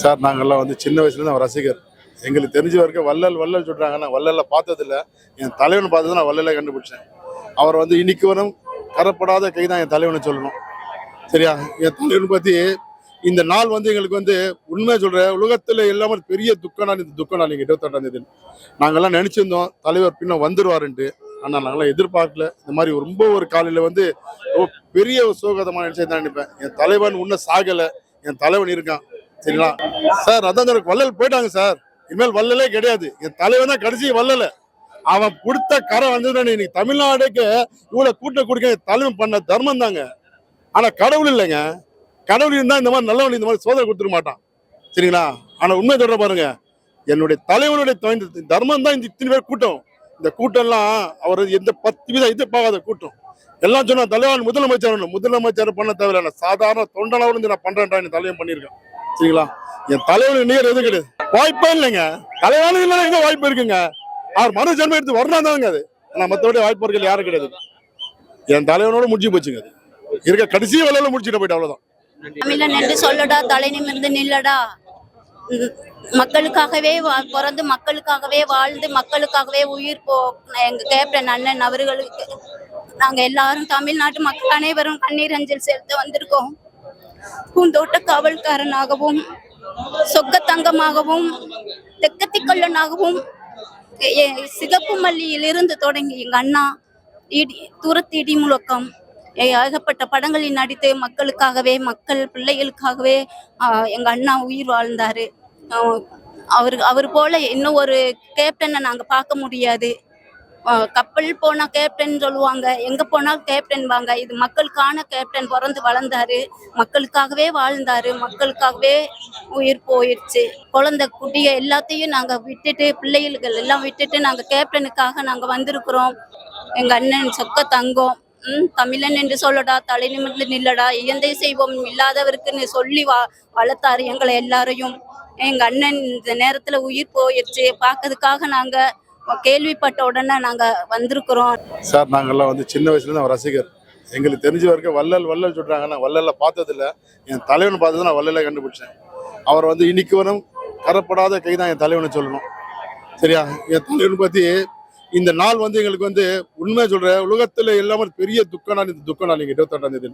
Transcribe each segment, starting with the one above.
Sir நாங்கள்லாம் வந்து சின்ன வயசுலேருந்து அவர் ரசிகர். எங்களுக்கு தெரிஞ்ச வரைக்கும் வள்ளல் வள்ளல் சொல்கிறாங்க நான் வள்ளல்ல பார்த்ததில்ல. என் தலைவன் பார்த்தது நான் வள்ளலை கண்டுபிடிச்சேன். அவர் வந்து இன்னைக்கு வரும் கரப்படாத கை தான் என் தலைவனை சொல்லணும். சரியா? என் தலைவனை பற்றி இந்த நாள் வந்து எங்களுக்கு வந்து உண்மை சொல்கிறேன் உலகத்தில் இல்லாமல் பெரிய துக்க நாள் இந்த துக்க நாள் எங்கள் இருபத்தெட்டாம் தேதி. நாங்கள்லாம் நினச்சிருந்தோம் தலைவர் பின்ன வந்துருவாருன்ட்டு. ஆனால் நாங்களாம் எதிர்பார்க்கல. இந்த மாதிரி ரொம்ப ஒரு காலையில் வந்து ரொம்ப பெரிய சோகதமான நினைச்சு தான் நினைப்பேன். என் தலைவன் இன்னும் சாகலை. என் தலைவன் இருக்கான். சரிங்களா? சார் அதான் எனக்கு வள்ளல் போயிட்டாங்க சார். இனிமேல் வள்ளலே கிடையாது. என் தலைவன் தான் கடைசி வள்ளல. அவன் கொடுத்த கரை வந்து இன்னைக்கு தமிழ்நாடுக்கு இவ்வளவு கூட்ட கொடுக்க தலைவன் பண்ண தர்மம் தாங்க. ஆனா கடவுள் இல்லைங்க. கடவுள் இருந்தா இந்த மாதிரி நல்லவன் இந்த மாதிரி சோதனை கொடுத்துட மாட்டான். சரிங்களா? ஆனா உண்மை சொல்ற பாருங்க. என்னுடைய தலைவனுடைய தர்மம் தான் இந்த இத்தனை பேர் கூட்டம். இந்த கூட்டம்லாம் அவர் எந்த பத்து வீதம் எதிர்பார்க்காத கூட்டம். எல்லாம் சொன்னா தலைவன் முதலமைச்சர் முதலமைச்சர் பண்ண தேவையில்ல. சாதாரண தொண்டனா இருந்து நான் பண்றேன்டா என் தலைவன் பண்ணியிருக்கேன் சரிங்களா? என் தலைவனுக்கு நேர் எது கிடையாது. வாய்ப்பே இல்லைங்க. தலைவனுக்கு இல்லைன்னா எங்க வாய்ப்பு இருக்குங்க? அவர் மறு ஜென்மம் எடுத்து வரணும் தாங்க அது. ஆனா மற்றபடி வாய்ப்பு யாரும் கிடையாது. என் தலைவனோட முடிஞ்சு போச்சுங்க அது. இருக்க கடைசி வேலையில முடிச்சுட்டு போயிட்டு அவ்வளவுதான். தமிழ நின்று சொல்லடா. தலை நிமிர்ந்து நில்லடா. மக்களுக்காகவே பிறந்து மக்களுக்காகவே வாழ்ந்து மக்களுக்காகவே உயிர் போ எங்க கேப்டன் அண்ணன் அவர்களுக்கு நாங்க எல்லாரும் தமிழ்நாட்டு மக்கள் அனைவரும் கண்ணீர் அஞ்சல் செலுத்த வந்திருக்கோம். பூந்தோட்ட காவல்காரனாகவும் சொக்க தங்கமாகவும் தெக்கத்திக்கல்லனாகவும் எ- சிகப்பு மல்லியிலிருந்து தொடங்கி எங்க அண்ணா இடி தூரத்து இடி முழக்கம் ஏகப்பட்ட படங்களில் நடித்து மக்களுக்காகவே மக்கள் பிள்ளைகளுக்காகவே எங்க அண்ணா உயிர் வாழ்ந்தாரு. அவரு அவர் அவர் போல இன்னும் ஒரு கேப்டனை நாங்க பார்க்க முடியாது. கப்பல் போனா கேப்டன் சொல்லுவாங்க எங்க போனா கேப்டன் வாங்க. இது மக்களுக்கான கேப்டன் பிறந்து வளர்ந்தாரு. மக்களுக்காகவே வாழ்ந்தாரு. மக்களுக்காகவே உயிர் போயிடுச்சு குழந்தை குட்டிய எல்லாத்தையும் நாங்க விட்டுட்டு பிள்ளைகள் எல்லாம் விட்டுட்டு நாங்க கேப்டனுக்காக நாங்க வந்திருக்கிறோம். எங்க அண்ணன் சொக்க தங்கம் ம் தமிழன் என்று சொல்லடா தலை நிமிர்ந்து நில்லடா இயந்தை செய்வோம் இல்லாதவருக்குன்னு சொல்லி வா வளர்த்தாரு எங்களை எல்லாரையும். எங்க அண்ணன் இந்த நேரத்துல உயிர் போயிடுச்சு பார்க்கறதுக்காக நாங்க கேள்விப்பட்ட உடனே நாங்க வந்திருக்கிறோம். சார் நாங்கள்லாம் வந்து சின்ன வயசுலேருந்து ரசிகர். எங்களுக்கு தெரிஞ்ச வரைக்கும் வள்ளல் வள்ளல் சொல்கிறாங்க நான் வள்ளல்ல பார்த்ததில்ல. என் தலைவன் பார்த்தது நான் வள்ளலை கண்டுபிடிச்சேன். அவர் வந்து இன்னைக்கு வரும் கரப்படாத கை தான் என் தலைவனை சொல்லணும். சரியா? என் தலைவனை பற்றி இந்த நாள் வந்து எங்களுக்கு வந்து உண்மை சொல்கிறேன் உலகத்தில் எல்லாமே பெரிய துக்க நாள் இந்த துக்க நாள் எங்கள் இருபத்தெட்டாம் தேதி.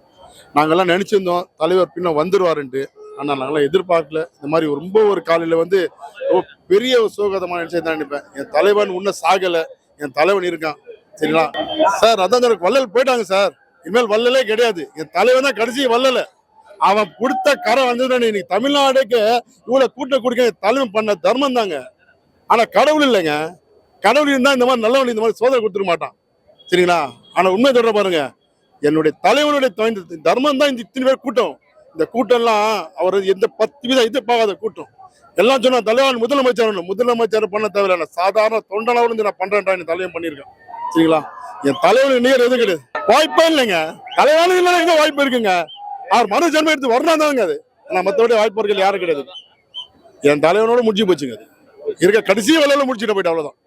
நாங்கள்லாம் நினச்சிருந்தோம் தலைவர் பின்ன வந்துருவாருன்ட்டு. ஆனால் நாங்களாம் எதிர்பார்க்கல. இந்த மாதிரி ரொம்ப ஒரு காலையில் வந்து ரொம்ப பெரிய சோகதமான நினைச்சு தான் நினைப்பேன் என் தலைவன் இன்னும் சாகலை. என் தலைவன் இருக்கான். சரிங்களா? சார் அதான் எனக்கு வள்ளல் போயிட்டாங்க சார். இனிமேல் வள்ளலே கிடையாது. என் தலைவன் தான் கடைசி வள்ளலை. அவன் கொடுத்த கரை வந்ததுன்னு இன்னைக்கு தமிழ்நாடுக்கு இவ்வளோ கூட்ட கொடுக்க தலைவன் பண்ண தர்மம் தாங்க. ஆனால் கடவுள் இல்லைங்க. கடவுள் இருந்தால் இந்த மாதிரி நல்லவன் இந்த மாதிரி சோதனை கொடுத்துட மாட்டான். சரிங்களா? ஆனால் உண்மை சொல்கிற பாருங்க. என்னுடைய தலைவனுடைய தர்மம் தான் இந்த இத்தனை பேர் கூட்டம். இந்த கூட்டம்லாம் அவர் எந்த பத்து வீதம் எதிர்பார்க்காத கூட்டம். எல்லாம் சொன்னா தலைவன் முதலமைச்சர் முதலமைச்சர் பண்ண தேவையில்ல. நான் சாதாரண தொண்டனாவும் இருந்து நான் பண்றேன்டா என் தலைவன் பண்ணியிருக்கேன். சரிங்களா? என் தலைவனுக்கு நேர் எதுவும் கிடையாது. வாய்ப்பே இல்லைங்க. தலைவனுக்கு இல்லைன்னா எங்க வாய்ப்பு இருக்குங்க? அவர் மறு ஜென்மம் எடுத்து வரணும் தாங்க அது. ஆனா மற்றபடி வாய்ப்பு யாரும் கிடையாது. என் தலைவனோட முடிஞ்சு போச்சுங்க அது. இருக்க கடைசி வேலையில முடிச்சுட்டு போயிட்டு அவ்வளவுதான்.